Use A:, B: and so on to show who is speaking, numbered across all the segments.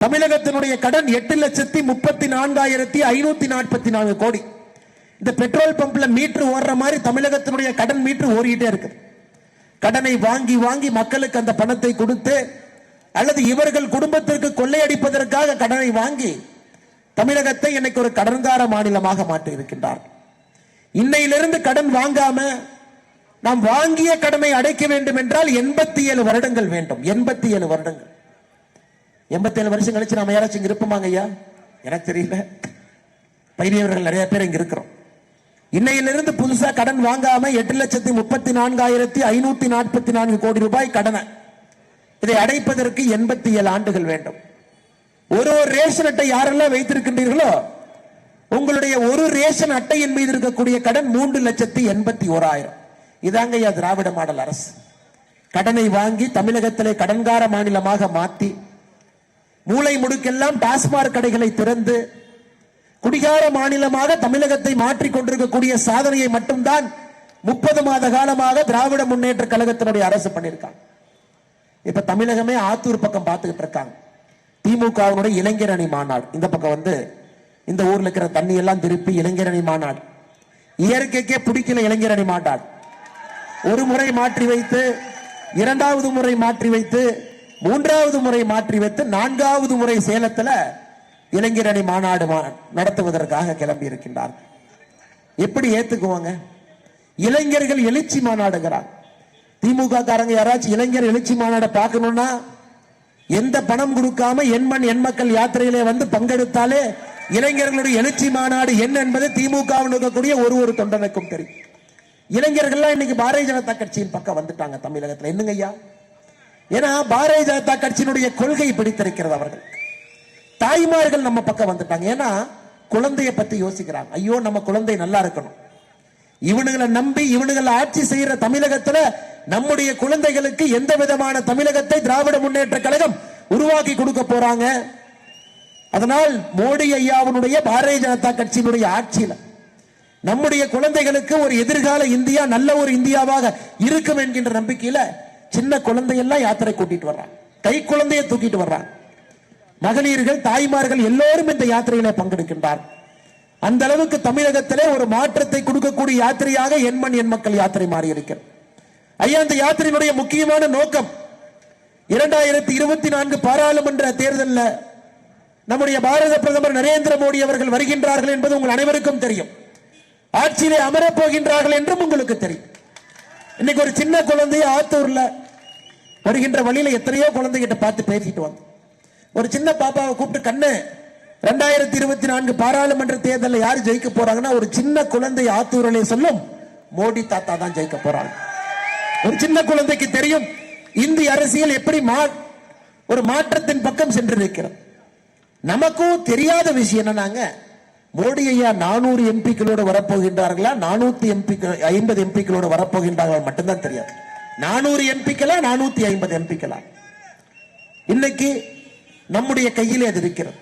A: தமிழகத்தினுடைய கடன் எட்டு லட்சத்தி முப்பத்தி நான்காயிரத்தி ஐநூத்தி நாற்பத்தி நான்கு கோடி. இந்த பெட்ரோல் பம்ப்ல மீட்டர் ஓடுற மாதிரி தமிழகத்தினுடைய கடன் மீட்டர் ஓடிட்டே இருக்கு. கடனை வாங்கி வாங்கி மக்களுக்கு அந்த பணத்தை கொடுத்து அல்லது இவர்கள் குடும்பத்திற்கு கொள்ளையடிப்பதற்காக கடனை வாங்கி தமிழகத்தை இன்னைக்கு ஒரு கடன்கார மாநிலமாக மாற்றி இருக்கின்றார் இன்னையிலிருந்து கடன் வாங்காம நாம் வாங்கிய கடனை அடைக்க வேண்டும் என்றால் எண்பத்தி ஏழு வருடங்கள் வேண்டும். எண்பத்தி ஏழு வருடங்கள். எண்பத்தேழு வருஷம் கழிச்சு நம்ம யாராச்சும் இங்க இருப்போமாங்க ஐயா? எனக்கு தெரியல. பைரியவர்கள் நிறைய பேர் இங்க இருக்கிறோம். இன்னையிலிருந்து புதுசா கடன் வாங்காம எட்டு லட்சத்தி முப்பத்தி நான்காயிரத்தி ஐநூத்தி நாற்பத்தி நான்கு கோடி ரூபாய் கடனை. இதை அடைப்பதற்கு எண்பத்தி ஏழு ஆண்டுகள் வேண்டும். ஒரு ஒரு ரேஷன் அட்டை யாரெல்லாம் வைத்திருக்கின்றீர்களோ உங்களுடைய ஒரு ரேஷன் அட்டையின் மீது இருக்கக்கூடிய கடன் மூன்று லட்சத்தி எண்பத்தி ஓராயிரம். இதாங்க ஐயா திராவிட மாடல் அரசு. கடனை வாங்கி தமிழகத்திலே கடன்கார மாநிலமாக மாற்றி மூளை முடுக்கெல்லாம் டாஸ்மாக் கடைகளை திறந்து குடிகார மாநிலமாக தமிழகத்தை மாற்றிக் கொண்டிருக்கக்கூடிய சாதனையை மட்டும்தான் முப்பது மாத காலமாக திராவிட முன்னேற்ற கழகத்தினுடைய அரசு பண்ணியிருக்காங்க. இப்ப தமிழகமே ஆத்தூர் பக்கம் பார்த்துக்கிட்டு இருக்காங்க. திமுகவினுடைய இளைஞர் அணி மாநாடு. இந்த பக்கம் வந்து இந்த ஊர்ல இருக்கிற தண்ணி எல்லாம் திருப்பி இளைஞர் அணி மாநாடு. இயற்கைக்கே பிடிக்கல இளைஞர் அணி மாநாடு. ஒரு முறை மாற்றி வைத்து இரண்டாவது முறை மாற்றி வைத்து மூன்றாவது முறை மாற்றி வைத்து நான்காவது முறை சேலத்துல இளைஞர் அணி மாநாடு நடத்துவதற்காக கிளம்பி இருக்கின்றார். எப்படி ஏத்துக்குவாங்க? இளைஞர்கள் எழுச்சி மாநாடுகிறார். திமுக காரங்க யாராச்சும் இளைஞர் எழுச்சி மாநாடை பார்க்கணும்னா எந்த பணம் கொடுக்காம எண்மண் எண் மக்கள் யாத்திரையிலே வந்து பங்கெடுத்தாலே இளைஞர்களுடைய எழுச்சி மாநாடு என்ன என்பது திமுக இருக்கக்கூடிய ஒரு ஒரு தொண்டனுக்கும் தெரியும். இளைஞர்கள்லாம் இன்னைக்கு பாரதிய ஜனதா கட்சியின் பக்கம் வந்துட்டாங்க தமிழகத்தில். என்னங்க ஐயா? ஏன்னா பாரதிய ஜனதா கட்சியினுடைய கொள்கை பிடித்திருக்கிறது அவர்கள். தாய்மார்கள் நம்ம பக்கம் வந்துட்டாங்க. ஏன்னா குழந்தைய பத்தி யோசிக்கிறாங்க. ஐயோ நம்ம குழந்தை நல்லா இருக்கணும். இவனுங்களை நம்பி இவனுங்களை ஆட்சி செய்யற தமிழகத்துல நம்முடைய குழந்தைகளுக்கு எந்த விதமான தமிழகத்தை திராவிட முன்னேற்ற கழகம் உருவாக்கி கொடுக்க போறாங்க? அதனால் மோடி ஐயாவுடைய பாரதிய ஜனதா கட்சியினுடைய ஆட்சியில நம்முடைய குழந்தைகளுக்கு ஒரு எதிர்கால இந்தியா நல்ல ஒரு இந்தியாவாக இருக்கும் என்கின்ற நம்பிக்கையில சின்ன குழந்தையெல்லாம் யாத்திரை கூட்டிட்டு வர்றாங்க கை குழந்தைய தூக்கிட்டு வர்றாங்க மகளிர்கள் தாய்மார்கள் எல்லோரும் இந்த யாத்திரையில பங்கெடுக்கின்றார். அந்த அளவுக்கு தமிழகத்திலே ஒரு மாற்றத்தை கொடுக்கக்கூடிய யாத்திரையாக எண்மண் எண் மக்கள் யாத்திரை மாறி இருக்கிறது ஐயா இந்த யாத்திரையினுடைய முக்கியமான நோக்கம் இரண்டாயிரத்தி இருபத்தி நான்கு பாராளுமன்ற தேர்தலில் நம்முடைய பாரத பிரதமர் நரேந்திர மோடி அவர்கள் வருகின்றார்கள் என்பது உங்கள் அனைவருக்கும் தெரியும். ஆட்சியிலே அமரப் போகின்றார்கள் என்றும் உங்களுக்கு தெரியும். இன்னைக்கு ஒரு சின்ன குழந்தைய ஆத்தூர்ல வருகின்ற வழியில எத்தனையோ குழந்தைகிட்ட பார்த்து பேசிட்டு வந்தோம். ஒரு சின்ன பாப்பாவை கூப்பிட்டு கண்ணு ரெண்டாயிரத்தி இருபத்தி நான்கு பாராளுமன்ற தேர்தலில் யார் ஜெயிக்க போறாங்கன்னா ஒரு சின்ன குழந்தை ஆத்தூரிலே சொல்லும் மோடி தாத்தா தான் ஜெயிக்க போறாங்க. ஒரு சின்ன குழந்தைக்கு தெரியும் இந்திய அரசியல் எப்படி மா ஒரு மாற்றத்தின் பக்கம் சென்றிருக்கிறது. நமக்கும் தெரியாத விஷயம் என்னன்னாங்க மோடி ஐயா நானூறு எம்பிக்களோடு வரப்போகின்றார்களா? நானூத்தி எம்பிக்கள் ஐம்பது எம்பிக்களோடு வரப்போகின்றார்கள்? மட்டும்தான் தெரியாது. நானூறு எம்பிக்களா நானூத்தி ஐம்பது எம்பிக்களா? இன்னைக்கு நம்முடைய கையிலே அது இருக்கிறது.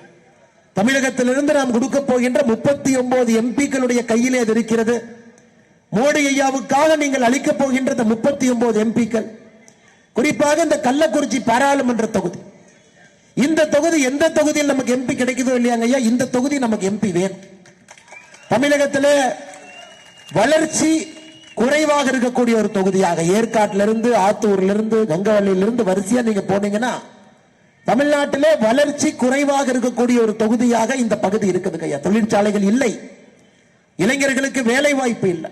A: தமிழகத்திலிருந்து நாம் கொடுக்க போகின்ற முப்பத்தி ஒன்பது எம்பிக்களுடைய கையிலே அது இருக்கிறது. மோடி ஐயாவுக்காக நீங்கள் அளிக்கப் போகின்ற இந்த முப்பத்தி ஒன்பது எம்பிக்கள். குறிப்பாக இந்த கள்ளக்குறிச்சி பாராளுமன்ற தொகுதி. இந்த தொகுதி எந்த தொகுதியில் நமக்கு எம்பி கிடைக்குதோ இல்லையாங்க ஐயா? இந்த தொகுதி நமக்கு எம்பி வேணும் தமிழகத்தில் வளர்ச்சி குறைவாக இருக்கக்கூடிய ஒரு தொகுதியாக ஏற்காட்டில இருந்து ஆத்தூர்ல இருந்து நீங்கள் இருந்து வரிசையா நீங்க போனீங்கன்னா தமிழ்நாட்டிலே வளர்ச்சி குறைவாக இருக்கக்கூடிய ஒரு தொகுதியாக இந்த பகுதி இருக்குது ஐயா. தொழிற்சாலைகள் இல்லை. இளைஞர்களுக்கு வேலை வாய்ப்பு இல்லை.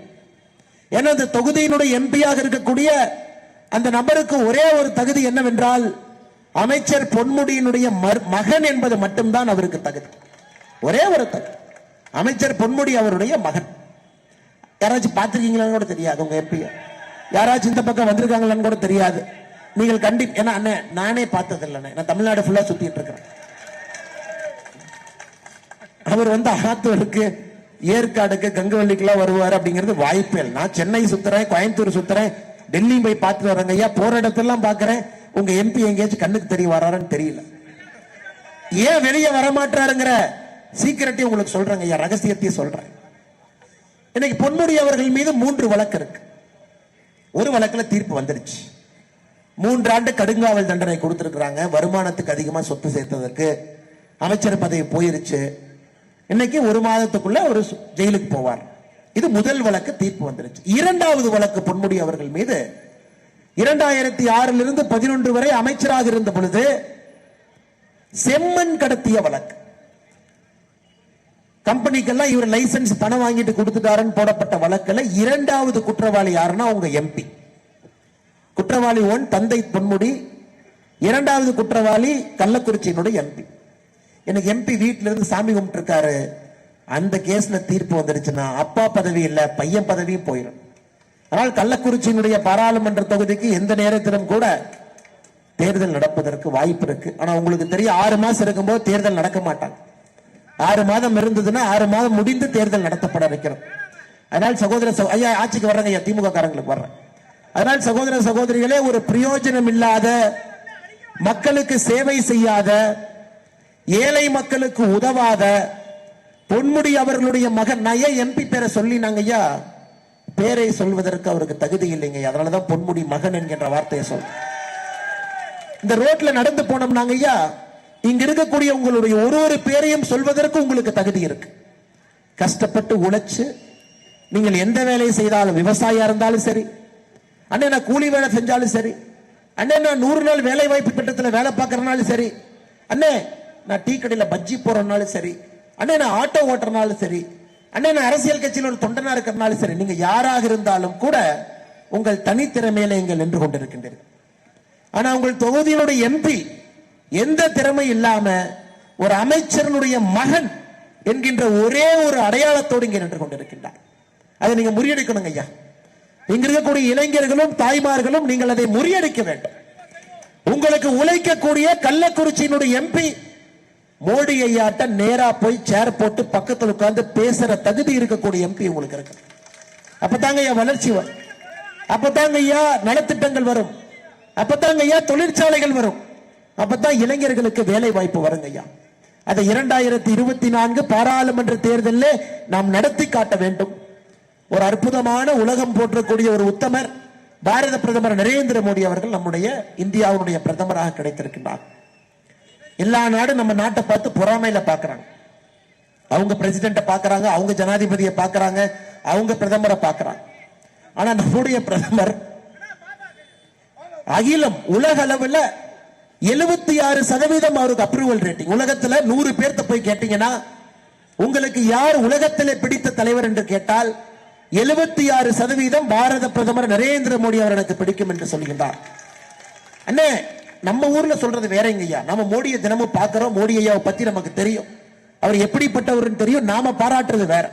A: ஏன்னா இந்த தொகுதியினுடைய எம்பியாக இருக்கக்கூடிய அந்த நபருக்கு ஒரே ஒரு தகுதி என்னவென்றால் அமைச்சர் பொன்முடியினுடைய மர்- மகன் என்பது மட்டும்தான் அவருக்கு தகுதி. ஒரே ஒரு தகுதி. அமைச்சர் பொன்முடி அவருடைய மகன். யாராச்சும் பார்த்திருக்கீங்களான்னு கூட தெரியாது உங்க எம்பி யாராச்சும் இந்த பக்கம் வந்திருக்காங்களான்னு கூட தெரியாது. நீங்கள் கண்டி ஏன்னா அண்ணே நானே பார்த்தது இல்லைண்ணே நான் தமிழ்நாடு ஃபுல்லா சுத்திட்டு இருக்கிறேன். அவர் வந்து ஆத்தூருக்கு ஏற்காடுக்கு கங்கவல்லிக்கெல்லாம் வருவார் அப்படிங்கிறது வாய்ப்பே இல்லை. நான் சென்னை சுத்துறேன் கோயம்புத்தூர் சுத்துறேன் டெல்லி போய் பார்த்துட்டு வரேங்க ஐயா. போற இடத்தெல்லாம் பார்க்கறேன். உங்க எம்பி எங்கேயாச்சும் கண்ணுக்கு தெரிய வராருன்னு தெரியல. ஏன் வெளியே வரமாட்டாருங்கிற சீக்கிரட்டையும் உங்களுக்கு சொல்றேங்க. ஐயா ரகசியத்தையும் சொல்றேன். இன்னைக்கு பொன்முடி அவர்கள் மீது மூன்று வழக்கு இருக்கு. ஒரு வழக்குல தீர்ப்பு வந்துருச்சு. மூன்றாண்டு கடுங்காவல் தண்டனை கொடுத்துருக்குறாங்க. வருமானத்துக்கு அதிகமா சொத்து சேர்த்ததற்கு அமைச்சர் பதவி போயிருச்சு. இன்னைக்கு ஒரு மாதத்துக்குள்ள ஒரு ஜெயிலுக்கு போவார். இது முதல் வழக்கு தீர்ப்பு வந்துருச்சு. இரண்டாவது வழக்கு பொன்முடி அவர்கள் மீது இரண்டாயிரத்தி ஆறிலிருந்து இருந்து பதினொன்று வரை அமைச்சராக இருந்த பொழுது செம்மண் கடத்திய வழக்கு. கம்பெனிக்கெல்லாம் இவர் லைசன்ஸ் பணம் வாங்கிட்டு கொடுத்துட்டாருன்னு போடப்பட்ட வழக்கில் இரண்டாவது குற்றவாளி யாருன்னா அவங்க எம்பி. குற்றவாளி ஒன் தந்தை பொன்முடி இரண்டாவது குற்றவாளி கள்ளக்குறிச்சியினுடைய எம்பி. எனக்கு எம்பி வீட்டில இருந்து சாமி கும்பிட்டு இருக்காரு அந்த கேஸ்ல தீர்ப்பு வந்துருச்சுன்னா அப்பா பதவி இல்ல பையன் பதவியும் போயிடும் ஆனால் கள்ளக்குறிச்சியினுடைய பாராளுமன்ற தொகுதிக்கு எந்த நேரத்திலும் கூட தேர்தல் நடப்பதற்கு வாய்ப்பு இருக்கு. ஆனா உங்களுக்கு தெரியும் ஆறு மாசம் இருக்கும்போது தேர்தல் நடக்க மாட்டாங்க. ஆறு மாதம் இருந்ததுன்னா ஆறு மாதம் முடிந்து தேர்தல் நடத்தப்பட வைக்கிறோம் அதனால் சகோதர ஐயா ஆட்சிக்கு வர்றாங்க ஐயா திமுக காரங்களுக்கு வர்றேன். அதனால் சகோதர சகோதரிகளே ஒரு பிரயோஜனம் இல்லாத மக்களுக்கு சேவை செய்யாத ஏழை மக்களுக்கு உதவாத பொன்முடி அவர்களுடைய மகன் நான் ஏன் எம்பி பேரை சொல்லி நாங்க ஐயா பேரை சொல்வதற்கு அவருக்கு தகுதி இல்லைங்க. அதனாலதான் பொன்முடி மகன் என்கின்ற வார்த்தையை சொல். இந்த ரோட்ல நடந்து போனோம்னாங்க ஐயா. இங்க இருக்கக்கூடிய உங்களுடைய ஒரு ஒரு பேரையும் சொல்வதற்கு உங்களுக்கு தகுதி இருக்கு. கஷ்டப்பட்டு உழைச்சு நீங்கள் எந்த வேலையை செய்தாலும் விவசாயியா இருந்தாலும் சரி அண்ணே நான் கூலி வேலை செஞ்சாலும் சரி அண்ணே நான் நூறு நாள் வேலை வாய்ப்பு திட்டத்தில் வேலை பார்க்கறனாலும் சரி அண்ணே நான் டீ கடையில் பஜ்ஜி போறனாலும் சரி அண்ணே நான் ஆட்டோ ஓட்டுறனாலும் சரி அண்ணன் நான் அரசியல் கட்சியில் ஒரு தொண்டனா இருக்கிறனாலும் சரி நீங்க யாராக இருந்தாலும் கூட உங்கள் தனித்திறமையில நீங்கள் நின்று கொண்டிருக்கின்றீர்கள். ஆனா உங்கள் தொகுதியினுடைய எம்பி எந்த திறமை இல்லாம ஒரு அமைச்சரனுடைய மகன் என்கின்ற ஒரே ஒரு அடையாளத்தோடு இங்கே நின்று கொண்டிருக்கின்றார். அதை நீங்க முறியடிக்கணுங்க ஐயா. இங்க இருக்கக்கூடிய இளைஞர்களும் தாய்மார்களும் நீங்கள் அதை முறியடிக்க வேண்டும். உங்களுக்கு உழைக்கக்கூடிய கள்ளக்குறிச்சியினுடைய எம்பி மோடி ஐயாட்ட நேரா போய் சேர் போட்டு பக்கத்துல உட்கார்ந்து பேசுற தகுதி இருக்கக்கூடிய எம்பி உங்களுக்கு இருக்கு. அப்பதாங்க ஐயா வளர்ச்சி வரும். அப்பதாங்க ஐயா நலத்திட்டங்கள் வரும். அப்பதாங்க ஐயா தொழிற்சாலைகள் வரும். அப்பதான் இளைஞர்களுக்கு வேலை வாய்ப்பு வருங்க ஐயா. அதை இரண்டாயிரத்தி இருபத்தி நான்கு பாராளுமன்ற தேர்தலில் நாம் நடத்தி காட்ட வேண்டும். ஒரு அற்புதமான உலகம் போற்றக்கூடிய ஒரு உத்தமர் பாரத பிரதமர் நரேந்திர மோடி அவர்கள் நம்முடைய இந்தியாவுடைய பிரதமராக கிடைத்திருக்கின்றார். எல்லா நாடும் நம்ம நாட்டை பார்த்து பொறாமையில பாக்குறாங்க அவங்க பிரசிடென்ட்டை பாக்குறாங்க அவங்க ஜனாதிபதியை பாக்குறாங்க அவங்க பிரதமரை பாக்குறாங்க ஆனா நம்முடைய பிரதமர் அகிலம் உலக அளவில் எழுபத்தி ஆறு சதவீதம் அவருக்கு அப்ரூவல் ரேட்டிங் உலகத்துல நூறு பேர்த்த போய் கேட்டீங்கன்னா உங்களுக்கு யார் உலகத்தில் பிடித்த தலைவர் என்று கேட்டால் எழுபத்தி ஆறு சதவீதம் பாரத பிரதமர் நரேந்திர மோடி அவர் எனக்கு பிடிக்கும் என்று சொல்கின்றார். அண்ணே நம்ம ஊர்ல சொல்றது வேறங்க ஐயா? நம்ம மோடியை தினமும் பாக்குறோம் மோடி ஐயாவை பத்தி நமக்கு தெரியும். அவர் எப்படிப்பட்டவர்னு தெரியும் நாம பாராட்டுறது வேற.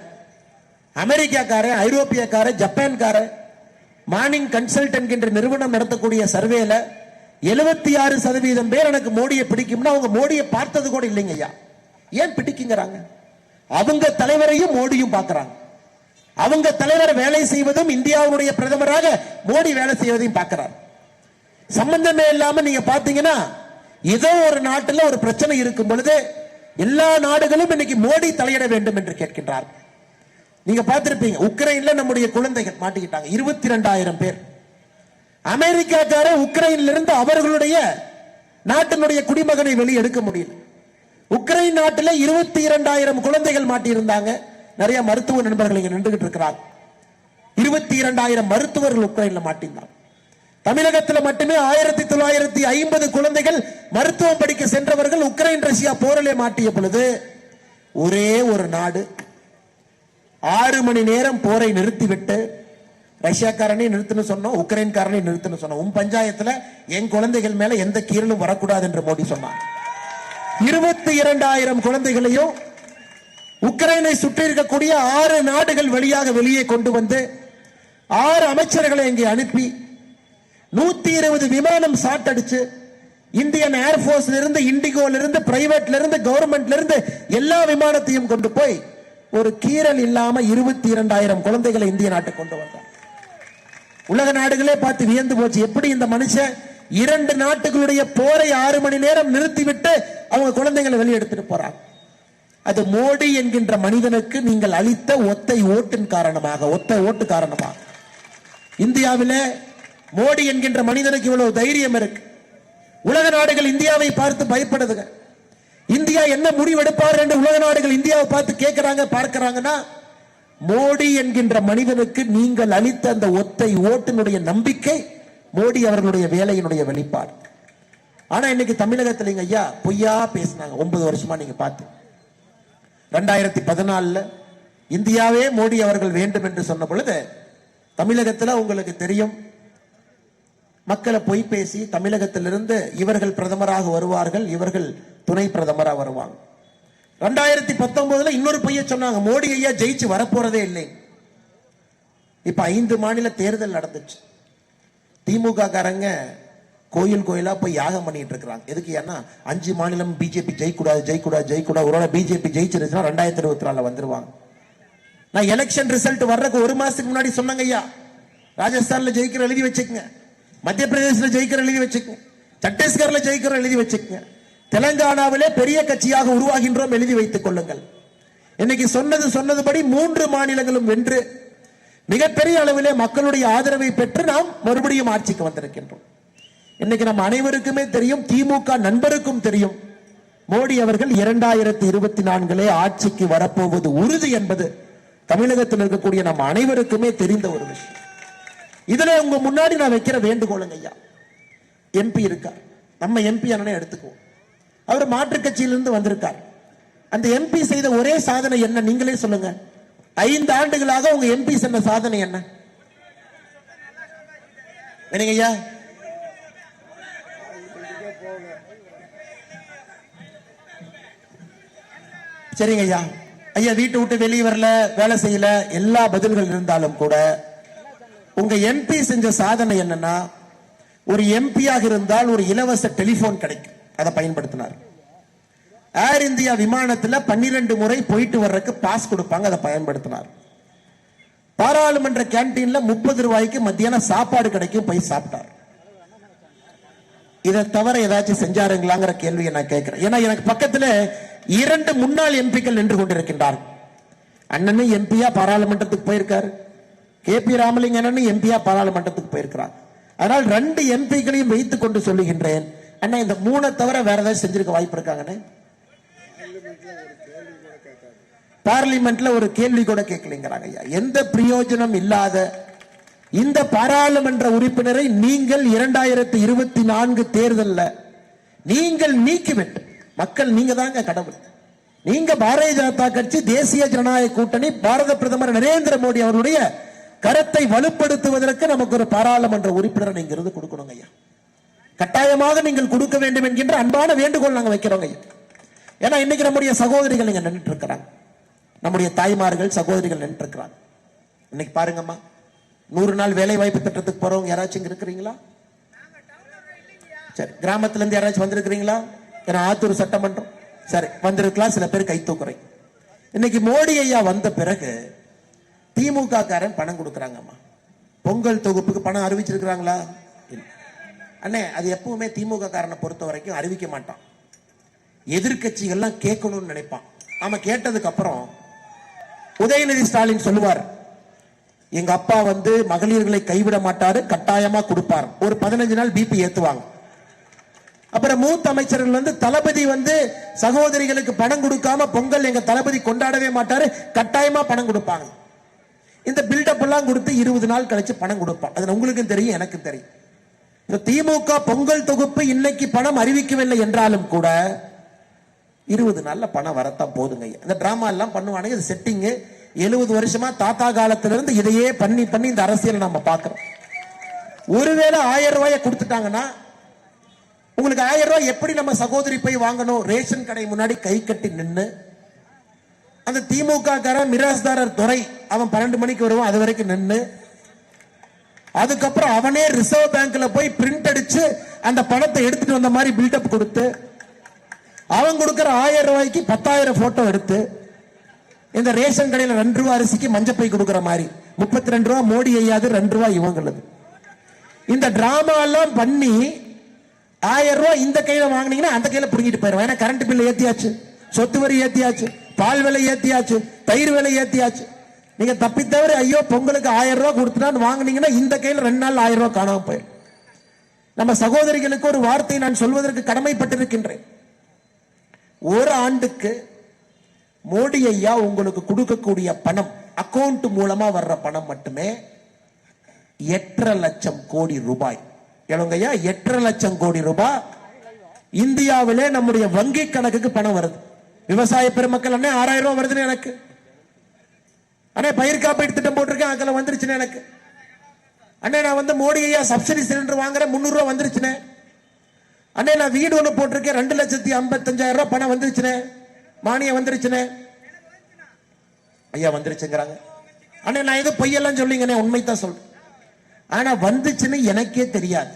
A: அமெரிக்காக்காரன் ஐரோப்பியக்காரன் ஜப்பான்காரன் மார்னிங் கன்சல்ட் என்கின்ற நிறுவனம் நடத்தக்கூடிய சர்வேல எழுபத்தி ஆறு சதவீதம் பேர் எனக்கு மோடியை பிடிக்கும்னா அவங்க மோடியை பார்த்தது கூட இல்லைங்க ஐயா. ஏன் பிடிக்குங்கிறாங்க? அவங்க தலைவரையும் மோடியும் பார்க்கறாங்க. அவங்க தலைவர் வேலை செய்வதும் இந்தியாவுடைய பிரதமராக மோடி வேலை செய்வதையும் பார்க்கிறார் சம்பந்தமே இல்லாம நீங்க பாத்தீங்கன்னா ஏதோ ஒரு நாட்டுல ஒரு பிரச்சனை இருக்கும் பொழுது எல்லா நாடுகளும் இன்னைக்கு மோடி தலையிட வேண்டும் என்று கேட்கின்றார். நீங்க பார்த்திருப்பீங்க உக்ரைன்ல நம்முடைய குழந்தைகள் மாட்டிக்கிட்டாங்க இருபத்தி ரெண்டாயிரம் பேர். அமெரிக்காக்கார உக்ரைன்ல இருந்து அவர்களுடைய நாட்டினுடைய குடிமகனை வெளியெடுக்க முடியல. உக்ரைன் நாட்டில் இருபத்தி இரண்டாயிரம் குழந்தைகள் மாட்டியிருந்தாங்க. நிறைய மருத்துவ நண்பர்கள் இங்க நின்றுகிட்டு இருக்கிறாங்க. இருபத்தி இரண்டாயிரம் மருத்துவர்கள் உக்ரைன்ல மாட்டியிருந்தாங்க. தமிழகத்தில் மட்டுமே ஆயிரத்தி தொள்ளாயிரத்தி ஐம்பது குழந்தைகள் மருத்துவம் படிக்க சென்றவர்கள் உக்ரைன் ரஷ்யா போரிலே மாட்டிய பொழுது ஒரே ஒரு நாடு. ஆறு மணி நேரம் போரை நிறுத்திவிட்டு ரஷ்யாக்காரனை நிறுத்துன்னு சொன்னோம் உக்ரைன்காரனை நிறுத்துன்னு சொன்னோம். உன் பஞ்சாயத்துல என் குழந்தைகள் மேல எந்த கீரலும் வரக்கூடாது என்று மோடி சொன்னார். இருபத்தி இரண்டாயிரம் குழந்தைகளையும் உக்ரைனை சுற்றி இருக்கக்கூடிய ஆறு நாடுகள் வழியாக வெளியே கொண்டு வந்து ஆறு அமைச்சர்களை இங்கே அனுப்பி நூத்தி இருபது விமானம் சாட்டடிச்சு இந்தியன் ஏர்போர்ஸ்ல இருந்து இண்டிகோல இருந்து பிரைவேட்ல இருந்து கவர்மெண்ட்ல இருந்து எல்லா விமானத்தையும் கொண்டு போய் ஒரு கீறல் இல்லாம இருபத்தி இரண்டாயிரம் குழந்தைகளை இந்திய நாட்டுக்கு கொண்டு வந்தார். உலக நாடுகளே பார்த்து வியந்து போச்சு எப்படி இந்த மனுஷன் இரண்டு நாட்டுகளுடைய போரை ஆறு மணி நேரம் நிறுத்திவிட்டு அவங்க குழந்தைங்களை வெளியெடுத்துட்டு போறாங்க அது மோடி என்கின்ற மனிதனுக்கு நீங்கள் அளித்த ஒத்தை ஓட்டின் காரணமாக ஒத்த ஓட்டு காரணமாக. இந்தியாவிலே மோடி என்கின்ற மனிதனுக்கு இவ்வளவு தைரியம் இருக்கு. உலக நாடுகள் இந்தியாவை பார்த்து பயப்படுதுங்க. இந்தியா என்ன முடிவெடுப்பார் என்று உலக நாடுகள் இந்தியாவை பார்த்து கேட்கிறாங்க பார்க்கிறாங்கன்னா மோடி என்கின்ற மனிதனுக்கு நீங்கள் அளித்த அந்த ஒத்தை ஓட்டினுடைய நம்பிக்கை மோடி அவர்களுடைய வேலையினுடைய வெளிப்பாடு. ஆனா இன்னைக்கு தமிழகத்தில் ஐயா பொய்யா பேசினாங்க. ஒன்பது வருஷமா நீங்க பார்த்து. ரெண்டாயிரத்தி பதினாலுல இந்தியாவே மோடி அவர்கள் வேண்டும் என்று சொன்ன பொழுது தமிழகத்தில் உங்களுக்கு தெரியும் மக்களை பொய் பேசி தமிழகத்திலிருந்து இவர்கள் பிரதமராக வருவார்கள் இவர்கள் துணை பிரதமராக வருவாங்க. ரெண்டாயிரத்தி பத்தொன்பதுல இன்னொரு பொய்ய சொன்னாங்க மோடி ஐயா ஜெயிச்சு வரப்போறதே இல்லை. இப்ப ஐந்து மாநில தேர்தல் நடந்துச்சு. திமுக காரங்க கோயில் கோயிலா போய் யாகம் பண்ணிட்டு இருக்கிறாங்க. எதுக்கு ஏன்னா அஞ்சு மாநிலம் பிஜேபி ஜெயிக்கூடாது ஜெயிக்கூடாது ஜெயிக்கூடாது ஒருவேளை பிஜேபி ஜெயிச்சிருச்சுன்னா ரெண்டாயிரத்தி இருபத்தி நாலுல வந்துருவாங்க. நான் எலெக்ஷன் ரிசல்ட் வர்றதுக்கு ஒரு மாசத்துக்கு முன்னாடி சொன்னாங்க ஐயா. ராஜஸ்தான்ல ஜெயிக்கிற எழுதி வச்சுக்கங்க. மத்திய பிரதேசத்தில் ஜெயிக்கிற எழுதி வச்சுக்கோங்க. சத்தீஸ்கர்ல ஜெயிக்கிற எழுதி வச்சுக்கோங்க. தெலங்கானாவிலே பெரிய கட்சியாக உருவாகின்றோம் எழுதி வைத்துக் கொள்ளுங்கள். இன்னைக்கு சொன்னது சொன்னதுபடி மூன்று மாநிலங்களும் வென்று மிகப்பெரிய அளவிலே மக்களுடைய ஆதரவை பெற்று நாம் மறுபடியும் ஆட்சிக்கு வந்திருக்கின்றோம். இன்னைக்கு நம்ம அனைவருக்குமே தெரியும் திமுக நண்பருக்கும் தெரியும். மோடி அவர்கள் இரண்டாயிரத்தி இருபத்தி நான்கிலே ஆட்சிக்கு வரப்போவது உறுதி என்பது தமிழகத்தில் இருக்கக்கூடிய நம் அனைவருக்குமே தெரிந்த ஒரு விஷயம். இதுல உங்க முன்னாடி நான் வைக்கிற வேண்டுகோளுங்க ஐயா. எம்பி இருக்கார். நம்ம எம்பி அண்ணனை எடுத்துக்குவோம். அவர் மாற்றுக் கட்சியிலிருந்து வந்திருக்கார். அந்த எம்பி செய்த ஒரே சாதனை என்ன? நீங்களே சொல்லுங்க. ஐந்து ஆண்டுகளாக உங்க எம்பி சொன்ன சாதனை என்ன? என்னங்க ஐயா? சரிங்க ஐயா. ஐயா வீட்டை விட்டு வெளியே வரல வேலை செய்யல எல்லா பதில்கள் இருந்தாலும் கூட உங்க எம்பி செஞ்ச சாதனை என்னன்னா ஒரு எம்பியாக இருந்தால் ஒரு இலவச டெலிபோன் கிடைக்கும். அதை பயன்படுத்தினார். ஏர் இந்தியா விமானத்தில் பன்னிரண்டு முறை போயிட்டு வர்றதுக்கு பாஸ் கொடுப்பாங்க அதை பயன்படுத்தினார். பாராளுமன்ற கேன்டீன்ல முப்பது ரூபாய்க்கு மத்தியானம் சாப்பாடு கிடைக்கும் போய் சாப்பிட்டார். இதை தவிர ஏதாச்சும் செஞ்சாருங்களாங்கிற கேள்வியை நான் கேட்கிறேன். ஏன்னா எனக்கு பக்கத்தில் இரண்டு முன்னாள் எம்பிக்கள் நின்று கொண்டிருக்கின்றார் அண்ணனும் எம்பியா பாராளுமன்றத்துக்கு போயிருக்காரு. கே பி ராமலிங்க எம்பியா பாராளுமன்றத்துக்கு போயிருக்கிறார் அதனால் ரெண்டு எம்பிக்களையும் வைத்துக் கொண்டு சொல்லுகின்றேன். அண்ணா இந்த மூணை தவிர வேற ஏதாவது செஞ்சிருக்க வாய்ப்பு இருக்காங்கன்னு பார்லிமெண்ட்ல ஒரு கேள்வி கூட கேட்கலைங்கிறாங்க ஐயா. எந்த பிரயோஜனம் இல்லாத இந்த பாராளுமன்ற உறுப்பினரை நீங்கள் இரண்டாயிரத்தி இருபத்தி நான்கு தேர்தல்ல நீங்கள் நீக்கிவிட்டு மக்கள் நீங்க தாங்க கடவுள். நீங்க பாரதிய ஜனதா கட்சி தேசிய ஜனநாயக கூட்டணி பாரத பிரதமர் நரேந்திர மோடி அவருடைய கருத்தை வலுப்படுத்துவதற்கு நமக்கு ஒரு பாராளுமன்ற உறுப்பினர் நீங்க இருந்து கொடுக்கணுங்க ஐயா. கட்டாயமாக நீங்கள் கொடுக்க வேண்டும் என்கின்ற அன்பான வேண்டுகோள் நாங்கள் வைக்கிறோங்க ஐயா. ஏன்னா இன்னைக்கு நம்முடைய சகோதரிகள் இங்க நின்று இருக்கிறாங்க நம்முடைய தாய்மார்கள் சகோதரிகள் நின்று இருக்கிறாங்க இன்னைக்கு பாருங்கம்மா நூறு நாள் வேலை வாய்ப்பு திட்டத்துக்கு போறவங்க யாராச்சும் இங்க இருக்கிறீங்களா? சரி கிராமத்துல இருந்து யாராச்சும் வந்திருக்கிறீங்களா? ஏன்னா ஆத்தூர் சட்டமன்றம். சரி வந்திருக்கலாம் சில பேர் கை தூக்குறேன் இன்னைக்கு மோடி ஐயா வந்த பிறகு திமுக காரன் பணம் கொடுக்கறாங்கம்மா. பொங்கல் தொகுப்புக்கு பணம் அறிவிச்சிருக்கிறாங்களா? அண்ணே அது எப்பவுமே திமுக காரனை பொறுத்த வரைக்கும் அறிவிக்க மாட்டான். எதிர்க்கட்சிகள்லாம் கேட்கணும்னு நினைப்பான். அவன் கேட்டதுக்கு அப்புறம் உதயநிதி ஸ்டாலின் சொல்லுவார் எங்க அப்பா வந்து மகளிர்களை கைவிட மாட்டாரு கட்டாயமா கொடுப்பார். ஒரு பதினஞ்சு நாள் பிபி ஏத்துவாங்க. அப்புறம் மூத்த அமைச்சர்கள் வந்து தளபதி வந்து சகோதரிகளுக்கு பணம் கொடுக்காம பொங்கல் எங்க தளபதி கொண்டாடவே மாட்டாரு கட்டாயமா பணம் கொடுப்பாங்க. இந்த பில்டப் எல்லாம் கொடுத்து இருபது நாள் கழிச்சு பணம் கொடுப்பான் அது உங்களுக்கும் தெரியும் எனக்கும் தெரியும். இந்த திமுக பொங்கல் தொகுப்பு இன்னைக்கு பணம் அறிவிக்கவில்லை என்றாலும் கூட இருபது நாள்ல பணம் வரத்தான் போதுங்க. ஐயா. இந்த டிராமா எல்லாம் பண்ணுவானுங்க இது செட்டிங்கு எழுபது வருஷமா தாத்தா காலத்திலிருந்து இதையே பண்ணி பண்ணி இந்த அரசியலை நம்ம பார்க்கிறோம். ஒருவேளை ஆயிரம் ரூபாய கொடுத்துட்டாங்கன்னா உங்களுக்கு ஆயிரம் ரூபாய் எப்படி நம்ம சகோதரி போய் வாங்கணும்? ரேஷன் கடை முன்னாடி கை கட்டி நின்று அந்த திமுக காரன் மிராஸ்தாரர் துறை அவன் பன்னெண்டு மணிக்கு வருவான் அது வரைக்கும் நின்று அதுக்கப்புறம் அவனே ரிசர்வ் பேங்க்ல போய் பிரிண்ட் அடிச்சு அந்த பணத்தை எடுத்துட்டு வந்த மாதிரி பில்டப் கொடுத்து அவன் கொடுக்குற ஆயிரம் ரூபாய்க்கு பத்தாயிரம் போட்டோ எடுத்து இந்த ரேஷன் கடையில் ரெண்டு ரூபா அரிசிக்கு மஞ்சப்பை கொடுக்குற மாதிரி. முப்பத்தி ரெண்டு ரூபா மோடி ஐயாது ரெண்டு ரூபா இவங்களது. இந்த டிராமா எல்லாம் பண்ணி ஆயிரம் ரூபாய் இந்த கையில வாங்கினீங்கன்னா அந்த கையில புடுங்கிட்டு போயிடும் ஏன்னா கரண்ட் பில் ஏத்தியாச்சு. சொத்து வரி ஏத்தியாச்சு. பால் விலை ஏத்தியாச்சு தயிர் விலை ஏத்தியாச்சு. நீங்க தப்பி தவிர ஐயோ பொங்கலுக்கு ஆயிரம் ரூபாய் கொடுத்துட்டான்னு வாங்குனீங்கன்னா இந்த கையில் ரெண்டு நாள் ஆயிரம் ரூபாய் காணாம போயிடும். நம்ம சகோதரிகளுக்கு ஒரு வார்த்தை நான் சொல்வதற்கு கடமைப்பட்டிருக்கின்றேன். ஒரு ஆண்டுக்கு மோடி ஐயா உங்களுக்கு கொடுக்கக்கூடிய பணம் அக்கவுண்ட் மூலமா வர்ற பணம் மட்டுமே எட்டரை லட்சம் கோடி ரூபாய். ஐயா எட்டரை லட்சம் கோடி ரூபாய் இந்தியாவிலே நம்முடைய வங்கி கணக்குக்கு பணம் வருது. விவசாய பெருமக்கள் அண்ணே ஆறாயிரம் ரூபாய் வருதுன்னு எனக்கு. அண்ணே பயிர் காப்பீடு திட்டம் போட்டிருக்கேன் அதுல வந்துருச்சுன்னு எனக்கு. அண்ணே நான் வந்து மோடி ஐயா சப்சிடி சிலிண்டர் வாங்குறேன் முந்நூறு ரூபாய் வந்துருச்சுனே அண்ணே நான் வீடு ஒண்ணு போட்டிருக்கேன் ரெண்டு லட்சத்தி ஐம்பத்தஞ்சாயிரம் ரூபாய் பணம் வந்துருச்சுனே மானியம் வந்துருச்சுனே ஐயா வந்துருச்சுங்கிறாங்க. அண்ணே நான் எதுவும் பொய்யெல்லாம் சொல்லிங்கண்ணே உண்மை தான் சொல்றேன். ஆனா வந்துச்சுன்னு எனக்கே தெரியாது.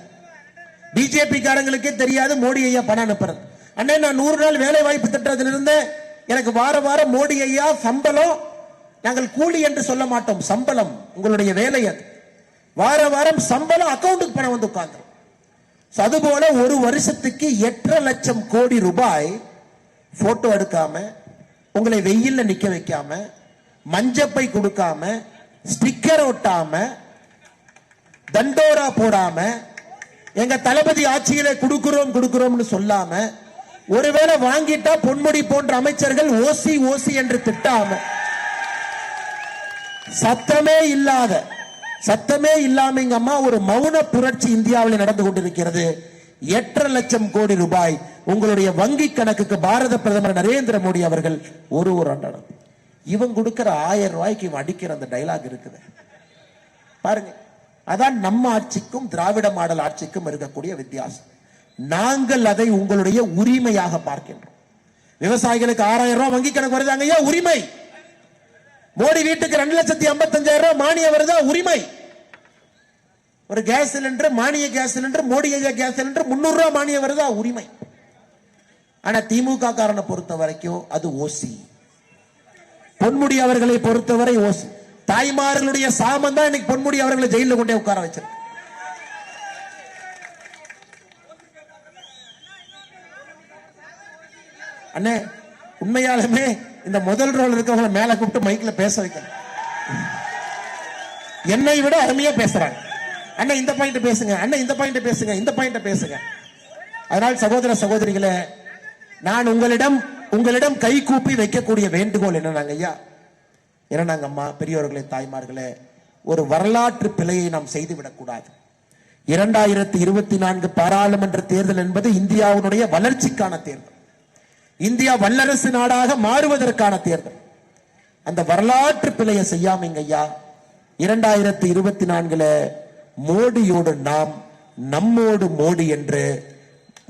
A: பிஜேபி காரங்களுக்கே தெரியாது மோடி ஐயா பணம் அனுப்புறது. அண்ணே நான் நூறு நாள் வேலை வாய்ப்பு திட்டத்திலிருந்து இருந்தேன் எனக்கு வார வாரம் மோடி ஐயா சம்பளம் நாங்கள் கூலி என்று சொல்ல மாட்டோம். சம்பளம் உங்களுடைய வேலை அது. வார வாரம் சம்பளம் அக்கௌண்ட்டுக்கு பணம் வந்து உட்காந்துரும் அதுபோல ஒரு வருஷத்துக்கு எட்டரை லட்சம் கோடி ரூபாய் போட்டோ எடுக்காம உங்களை வெயில்ல நிக்க வைக்காம மஞ்சப்பை கொடுக்காம ஸ்டிக்கர் ஒட்டாம தண்டோரா போடாம எங்க தளபதி ஆட்சியில கொடுக்கிறோம் கொடுக்கிறோம்னு சொல்லாம ஒருவேளை வாங்கிட்டா பொன்முடி போன்ற அமைச்சர்கள் ஓசி ஓசி என்று திட்டாம. சத்தமே இல்லாத சத்தமே இல்லாம எங்க அம்மா ஒரு மௌன புரட்சி இந்தியாவில் நடந்து கொண்டிருக்கிறது. எட்டரை லட்சம் கோடி ரூபாய் உங்களுடைய வங்கி கணக்குக்கு பாரத பிரதமர் நரேந்திர மோடி அவர்கள் ஒரு ஒரு அண்டனம் இவன் கொடுக்கிற ஆயிரம் ரூபாய்க்கு இவன் அடிக்கிற அந்த டைலாக் இருக்குது. பாருங்க அதான் நம்ம ஆட்சிக்கும் திராவிட மாடல் ஆட்சிக்கும் இருக்கக்கூடிய வித்தியாசம். நாங்கள் அதை உங்களுடைய உரிமையாக பார்க்கின்றோம். விவசாயிகளுக்கு ஆறாயிரம் ரூபாய் வங்கி கணக்கு வருதாங்க ஐயா உரிமை? மோடி வீட்டுக்கு ரெண்டு லட்சத்தி ஐம்பத்தஞ்சாயிரம் ரூபாய் மானியம் வருதா? உரிமை. ஒரு கேஸ் சிலிண்டர் மானிய கேஸ் சிலிண்டர் மோடி ஐயா கேஸ் சிலிண்டர் முன்னூறு ரூபாய் மானியம் வருதா? உரிமை. ஆனா திமுக காரனை பொறுத்த வரைக்கும் அது ஓசி. பொன்முடி அவர்களை பொறுத்தவரை ஓசி. தாய்மார்களுடைய சாமம் தான் இன்னைக்கு பொன்முடி அவர்களை ஜெயில கொண்டே உட்கார வச்சிருக்கு. அண்ணே உண்மையாலுமே இந்த முதல் ரோல் இருக்கவங்கள மேல கூப்பிட்டு மைக்ல பேச வைக்கணும் என்னை விட அருமையா பேசுறாங்க. அண்ணன் இந்த பாயிண்ட் பேசுங்க. அண்ணன் இந்த பாயிண்ட் பேசுங்க. இந்த பாயிண்ட் பேசுங்க. அதனால் சகோதர சகோதரிகளே நான் உங்களிடம் உங்களிடம் கை கூப்பி வைக்கக்கூடிய வேண்டுகோள் என்னன்னாங்க ஐயா? என்னன்னாங்க அம்மா பெரியோர்களே தாய்மார்களே ஒரு வரலாற்று பிழையை நாம் செய்துவிடக்கூடாது. இரண்டாயிரத்தி இருபத்தி நான்கு பாராளுமன்ற தேர்தல் என்பது இந்தியாவினுடைய வளர்ச்சிக்கான தேர்தல். இந்தியா வல்லரசு நாடாக மாறுவதற்கான தேர்தல். அந்த வரலாற்று பிழையை செய்யாமங்க ஐயா. இரண்டாயிரத்தி இருபத்தி நான்குல மோடியோடு நாம் நம்மோடு மோடி என்று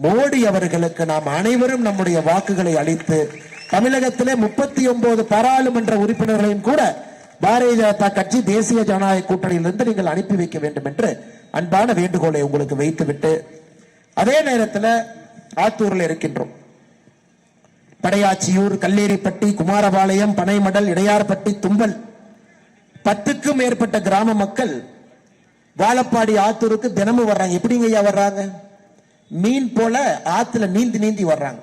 A: மோடி அவர்களுக்கு நாம் அனைவரும் நம்முடைய வாக்குகளை அளித்து தமிழகத்திலே முப்பத்தி ஒன்பது பாராளுமன்ற உறுப்பினர்களையும் கூட பாரதிய ஜனதா கட்சி தேசிய ஜனநாயக கூட்டணியிலிருந்து நீங்கள் அனுப்பி வைக்க வேண்டும் என்று அன்பான வேண்டுகோளை உங்களுக்கு வைத்துவிட்டு அதே நேரத்தில் ஆத்தூரில் இருக்கின்றோம். படையாச்சியூர் கல்லேரிப்பட்டி குமாரபாளையம் பனைமடல் இடையார்பட்டி தும்பல். பத்துக்கும் மேற்பட்ட கிராம மக்கள் வாழப்பாடி ஆத்தூருக்கு தினமும் வர்றாங்க. எப்படிங்க ஐயா வர்றாங்க? மீன் போல ஆத்துல நீந்தி நீந்தி வர்றாங்க.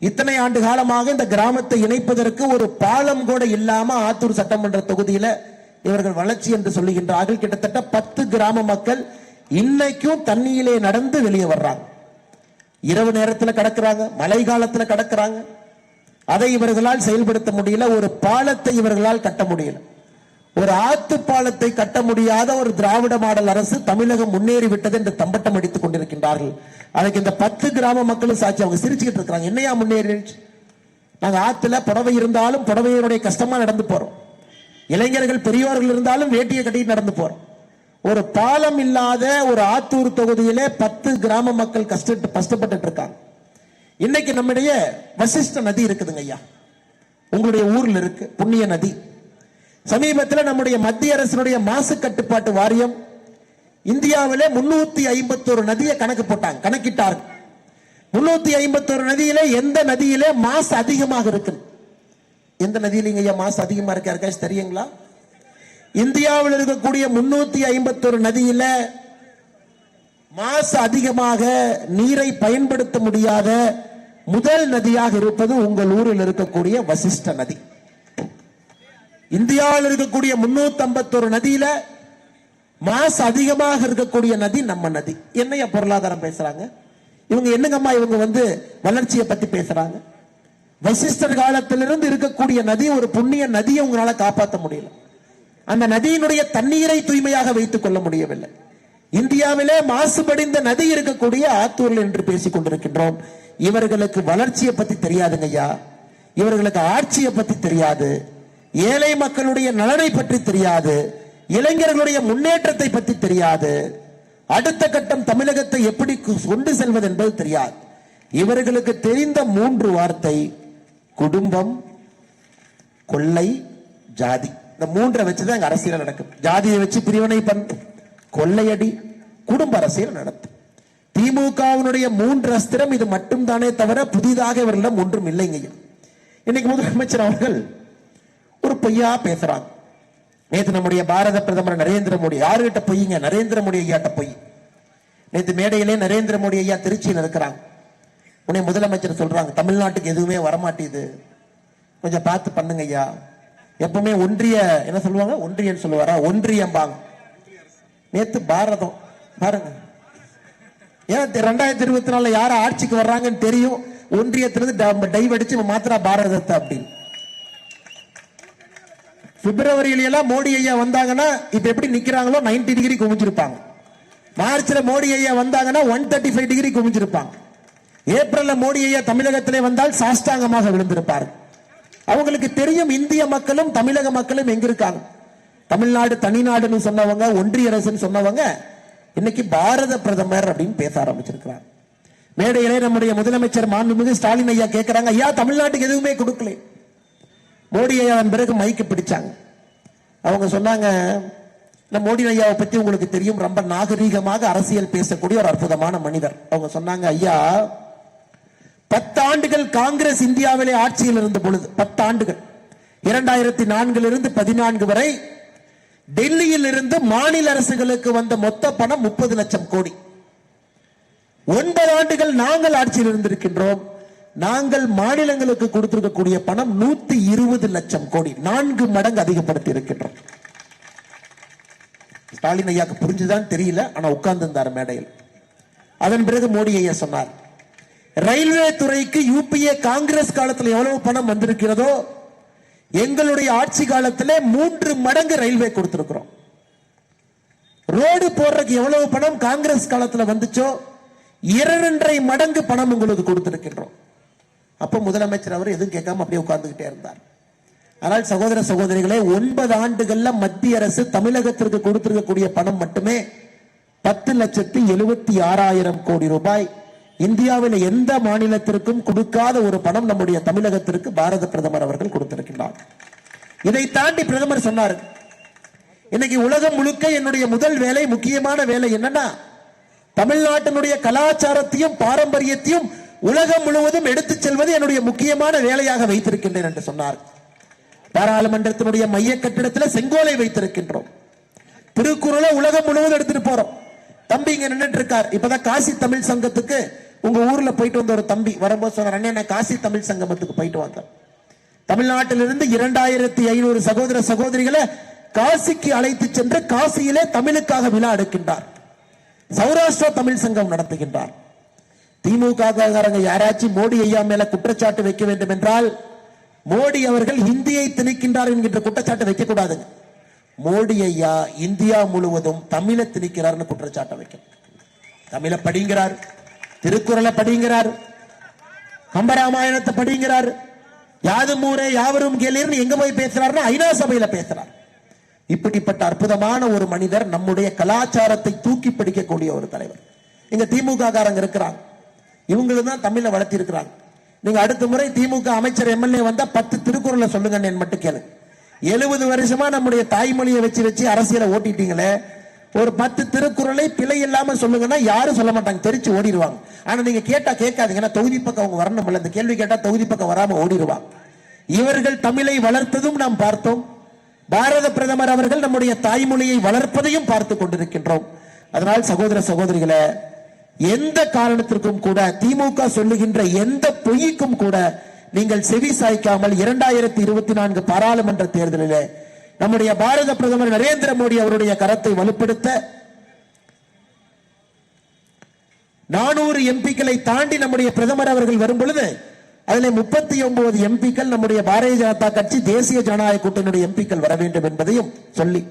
A: இத்தனை ஆண்டு காலமாக இந்த கிராமத்தை இணைப்பதற்கு ஒரு பாலம் கூட இல்லாம ஆத்தூர் சட்டமன்ற தொகுதியில இவர்கள் வளர்ச்சி என்று சொல்லுகின்றார்கள். கிட்டத்தட்ட பத்து கிராம மக்கள் இன்னைக்கும் தண்ணியிலே நடந்து வெளியே வர்றாங்க. இரவு நேரத்தில் கடக்கிறாங்க மழை காலத்தில் கடக்கிறாங்க. அதை இவர்களால் செயல்படுத்த முடியல ஒரு பாலத்தை இவர்களால் கட்ட முடியல. ஒரு ஆத்து பாலத்தை கட்ட முடியாத ஒரு திராவிட மாடல் அரசு தமிழகம் முன்னேறி விட்டது என்று தம்பட்டம் அடித்துக் கொண்டிருக்கின்றார்கள். அதுக்கு இந்த பத்து கிராம மக்களும் சாட்சி அவங்க சிரிச்சுக்கிட்டு இருக்கிறாங்க. என்னையா முன்னேறிடுச்சு நாங்க ஆத்துல புடவை இருந்தாலும் புடவையினுடைய கஷ்டமா நடந்து போறோம். இளைஞர்கள் பெரியோர்கள் இருந்தாலும் வேட்டியை கட்டிட்டு நடந்து போறோம். ஒரு பாலம் இல்லாத ஒரு ஆத்தூர் தொகுதியிலே பத்து கிராம மக்கள் கஷ்ட கஷ்டப்பட்டு இருக்காங்க இன்னைக்கு நம்முடைய வசிஷ்ட நதி இருக்குதுங்க ஐயா. உங்களுடைய ஊர்ல இருக்கு புண்ணிய நதி. சமீபத்தில் நம்முடைய மத்திய அரசினுடைய மாசு கட்டுப்பாட்டு வாரியம் இந்தியாவிலே முன்னூத்தி ஐம்பத்தோரு நதியை கணக்கு போட்டாங்க கணக்கிட்டார் முன்னூத்தி ஐம்பத்தோரு நதியிலே எந்த நதியிலே மாசு அதிகமாக இருக்கு எந்த நதியில ஐயா மாசு அதிகமா இருக்கு? யாருக்காச்சும் தெரியுங்களா? இந்தியாவில் இருக்கக்கூடிய முன்னூத்தி ஐம்பத்தொரு நதியில மாசு அதிகமாக நீரை பயன்படுத்த முடியாத முதல் நதியாக இருப்பது உங்கள் ஊரில் இருக்கக்கூடிய வசிஷ்ட நதி. இந்தியாவில் இருக்கக்கூடிய முன்னூத்தி ஐம்பத்தொரு நதியில மாசு அதிகமாக இருக்கக்கூடிய நதி நம்ம நதி. என்னைய பொருளாதாரம் பேசுறாங்க? இவங்க என்னங்கம்மா இவங்க வந்து வளர்ச்சியை பத்தி பேசுறாங்க? வசிஷ்டர் காலத்திலிருந்து இருக்கக்கூடிய நதி ஒரு புண்ணிய நதியை உங்களால காப்பாற்ற முடியல. அந்த நதியினுடைய தண்ணீரை தூய்மையாக வைத்துக் கொள்ள முடியவில்லை. இந்தியாவிலே மாசுபடிந்த நதி இருக்கக்கூடிய ஆத்தூரில் என்று பேசிக் கொண்டிருக்கின்றோம். இவர்களுக்கு வளர்ச்சியை பத்தி தெரியாதுங்க ஐயா. இவர்களுக்கு ஆட்சியை பத்தி தெரியாது. ஏழை மக்களுடைய நலனை பற்றி தெரியாது. இளைஞர்களுடைய முன்னேற்றத்தை பற்றி தெரியாது. அடுத்த கட்டம் தமிழகத்தை எப்படி கொண்டு செல்வது என்பது தெரியாது. இவர்களுக்கு தெரிந்த மூன்று வார்த்தை குடும்பம் கொள்ளை ஜாதி. இந்த மூன்றை வச்சுதான் அங்க அரசியல் நடக்கும் ஜாதியை வச்சு பிரிவினை பண்ணு கொள்ளையடி குடும்ப அரசியல் நடத்தும் திமுகவினுடைய மூன்று அஸ்திரம் இது மட்டும்தானே தவிர புதிதாக இவர்களிடம் ஒன்றும் இல்லைங்க இன்னைக்கு முதலமைச்சர் அவர்கள் ஒரு பொய்யா பேசுறாங்க. நேத்து நம்முடைய பாரத பிரதமர் நரேந்திர மோடி யாருகிட்ட பொய்யுங்க நரேந்திர மோடி ஐயாட்ட பொய். நேத்து மேடையிலே நரேந்திர மோடி ஐயா திருச்சியில் இருக்கிறாங்க. உடனே முதலமைச்சர் சொல்றாங்க தமிழ்நாட்டுக்கு எதுவுமே வரமாட்டேது கொஞ்சம் பார்த்து பண்ணுங்க ஐயா எப்பவுமே ஒன்றிய என்ன சொல்லுவாங்க? ஒன்றியன்னு சொல்லுவாரா? ஒன்றியம் பாங்க நேத்து பாரதம். பாருங்க. ஏன் ரெண்டாயிரத்தி இருபத்தி நாலுல யார ஆட்சிக்கு வர்றாங்கன்னு தெரியும்? ஒன்றியத்திலிருந்து ட- டைவ் அடிச்சு மாத்திரா பாரதத்தை அப்படின்னு. பிப்ரவரியில எல்லாம் மோடி ஐயா வந்தாங்கன்னா இப்ப எப்படி நிக்கிறாங்களோ 90 டிகிரி குமிஞ்சிருப்பாங்க மார்ச்ல மோடி ஐயா வந்தாங்கன்னா ஒன் தேர்ட்டி ஃபைவ் டிகிரி குமிஞ்சிருப்பாங்க ஏப்ரல்ல மோடி ஐயா தமிழகத்திலே வந்தால் சாஷ்டாங்கமாக விழுந்திருப்பார்கள் அவங்களுக்கு தெரியும் இந்திய மக்களும் தமிழக மக்களும் எங்க இருக்காங்க தமிழ்நாடு தனிநாடுன்னு சொன்னவங்க ஒன்றிய அரசுன்னு சொன்னவங்க இன்னைக்கு பாரத பிரதமர் அப்படின்னு பேச ஆரம்பிச்சிருக்கிறாங்க. மேடையிலே நம்முடைய முதலமைச்சர் மாண்புமிகு ஸ்டாலின் ஐயா கேட்கிறாங்க ஐயா தமிழ்நாட்டுக்கு எதுவுமே கொடுக்கல. மோடி ஐயாவின் பிறகு மைக்கு பிடிச்சாங்க. அவங்க சொன்னாங்க இந்த மோடி ஐயாவை பத்தி உங்களுக்கு தெரியும் ரொம்ப நாகரீகமாக அரசியல் பேசக்கூடிய ஒரு அற்புதமான மனிதர். அவங்க சொன்னாங்க ஐயா பத்தாண்டுகள் காங்கிரஸ் இந்தியாவிலே ஆட்சியில் இருந்த பொழுது பத்தாண்டுகள். இரண்டாயிரத்தி நான்கிலிருந்து பதினான்கு வரை டெல்லியில் இருந்து மாநில அரசுகளுக்கு வந்த மொத்த பணம் முப்பது லட்சம் கோடி. ஒன்பது ஆண்டுகள் நாங்கள் ஆட்சியில் இருந்திருக்கின்றோம். நாங்கள் மாநிலங்களுக்கு கொடுத்திருக்கக்கூடிய பணம் நூத்தி இருபது லட்சம் கோடி. நான்கு மடங்கு அதிகப்படுத்தி இருக்கின்றோம். ஸ்டாலின் ஐயாக்கு புரிஞ்சுதான் தெரியல ஆனா உட்கார்ந்து இருந்தார் மேடையில். அதன் பிறகு மோடி ஐயா சொன்னார் ரயில்வே துறைக்கு யூபிஏ காங்கிரஸ் காலத்தில் எவ்வளவு பணம் வந்திருக்கிறதோ எங்களுடைய ஆட்சி காலத்தில் மூன்று மடங்கு ரயில்வே கொடுத்திருக்கிறோம். ரோடு போடுறதுக்கு எவ்வளவு பணம் காங்கிரஸ் காலத்தில் வந்துச்சோ இரண்டரை மடங்கு பணம் உங்களுக்கு கொடுத்திருக்கின்றோம். அப்ப முதலமைச்சர் அவர் எதுவும் கேட்காம அப்படியே உட்கார்ந்துகிட்டே இருந்தார். ஆனால் சகோதர சகோதரிகளே ஒன்பது ஆண்டுகள்ல மத்திய அரசு தமிழகத்திற்கு கொடுத்திருக்கக்கூடிய பணம் மட்டுமே பத்து லட்சத்தி எழுபத்தி ஆறாயிரம் கோடி ரூபாய். இந்தியாவில் எந்த மாநிலத்திற்கும் கொடுக்காத ஒரு பணம் நம்முடைய தமிழகத்திற்கு பாரத பிரதமர் அவர்கள் கொடுத்திருக்கின்றார். இதை தாண்டி பிரதமர் சொன்னார் இன்னைக்கு உலகம் முழுக்க என்னுடைய முதல் வேலை முக்கியமான வேலை என்னன்னா தமிழ்நாட்டினுடைய கலாச்சாரத்தையும் பாரம்பரியத்தையும் உலகம் முழுவதும் எடுத்துச் செல்வது என்னுடைய முக்கியமான வேலையாக வைத்திருக்கின்றேன் என்று சொன்னார். பாராளுமன்றத்தினுடைய மைய கட்டிடத்தில் செங்கோலை வைத்திருக்கின்றோம். திருக்குறளை உலகம் முழுவதும் எடுத்துட்டு போறோம். தம்பி இங்க நின்றுட்டு இருக்கார். இப்பதான் காசி தமிழ் சங்கத்துக்கு உங்க ஊர்ல போயிட்டு வந்த ஒரு தம்பி வரும்போது சொன்னார் நான் காசி தமிழ் சங்கமத்துக்கு போயிட்டு வந்தேன். தமிழ்நாட்டிலிருந்து இரண்டாயிரத்தி ஐநூறு சகோதர சகோதரிகளை காசிக்கு அழைத்து சென்று காசியிலே தமிழுக்காக விழா எடுக்கின்றார். சௌராஷ்டிரா தமிழ் சங்கம் நடத்துகின்றார். திமுக காரங்க யாராச்சும் மோடி ஐயா மேல குற்றச்சாட்டு வைக்க வேண்டும் என்றால் மோடி அவர்கள் இந்தியை திணிக்கின்றார் என்கின்ற குற்றச்சாட்டு வைக்க கூடாதுங்க மோடி ஐயா இந்தியா முழுவதும் தமிழை திணிக்கிறார்னு குற்றச்சாட்டை வைக்க. தமிழை படிங்கிறார். திருக்குறளை படிங்கிறார். கம்பராமாயணத்தை படிங்கிறார். யாதும் ஊரே யாவரும் கேளீர்னு எங்க போய் பேசுறாருன்னா ஐநா சபையில பேசுறார். இப்படிப்பட்ட அற்புதமான ஒரு மனிதர் நம்முடைய கலாச்சாரத்தை தூக்கி பிடிக்கக்கூடிய ஒரு தலைவர். இங்க திமுக காரங்க இருக்கிறாங்க. இவங்களும் தான் தமிழை வளர்த்தி இருக்கிறாங்க நீங்க அடுத்த முறை திமுக அமைச்சர் எம்எல்ஏ வந்தா பத்து திருக்குறளை சொல்லுங்க மட்டும் கேளு எழுபது வருஷமா நம்முடைய தாய்மொழியை வச்சு வச்சு அரசியலை ஓட்டிட்டீங்களே ஒரு பத்து திருக்குறளை பிழை இல்லாம சொல்லுங்கன்னா யாரும் சொல்ல மாட்டாங்க. தெரிச்சு ஓடிடுவாங்க. ஆனா நீங்க கேட்டா கேட்காதீங்க. ஏன்னா தொகுதி பக்கம் அவங்க வரணும் இல்ல. இந்த கேள்வி கேட்டா தொகுதி பக்கம் வராம ஓடிடுவாங்க. இவர்கள் தமிழை வளர்த்ததும் நாம் பார்த்தோம். பாரத பிரதமர் அவர்கள் நம்முடைய தாய்மொழியை வளர்ப்பதையும் பார்த்து கொண்டிருக்கின்றோம். அதனால் சகோதர சகோதரிகளை எந்த காரணத்திற்கும் கூட திமுக சொல்லுகின்ற எந்த பொய்க்கும் கூட நீங்கள் செவி சாய்க்காமல் இரண்டாயிரத்தி இருபத்தி நான்கு பாராளுமன்ற தேர்தலிலே நம்முடைய பாரத பிரதமர் நரேந்திர மோடி அவருடைய கரத்தை வலுப்படுத்த நானூறு எம்பிக்களை தாண்டி நம்முடைய பிரதமர் அவர்கள் வரும் பொழுது அதில் முப்பத்தி ஒன்பது எம்பிக்கள் நம்முடைய பாரதிய ஜனதா கட்சி தேசிய ஜனநாயக கூட்டணியுடைய எம்பிக்கள் வர வேண்டும் என்பதையும் சொல்லி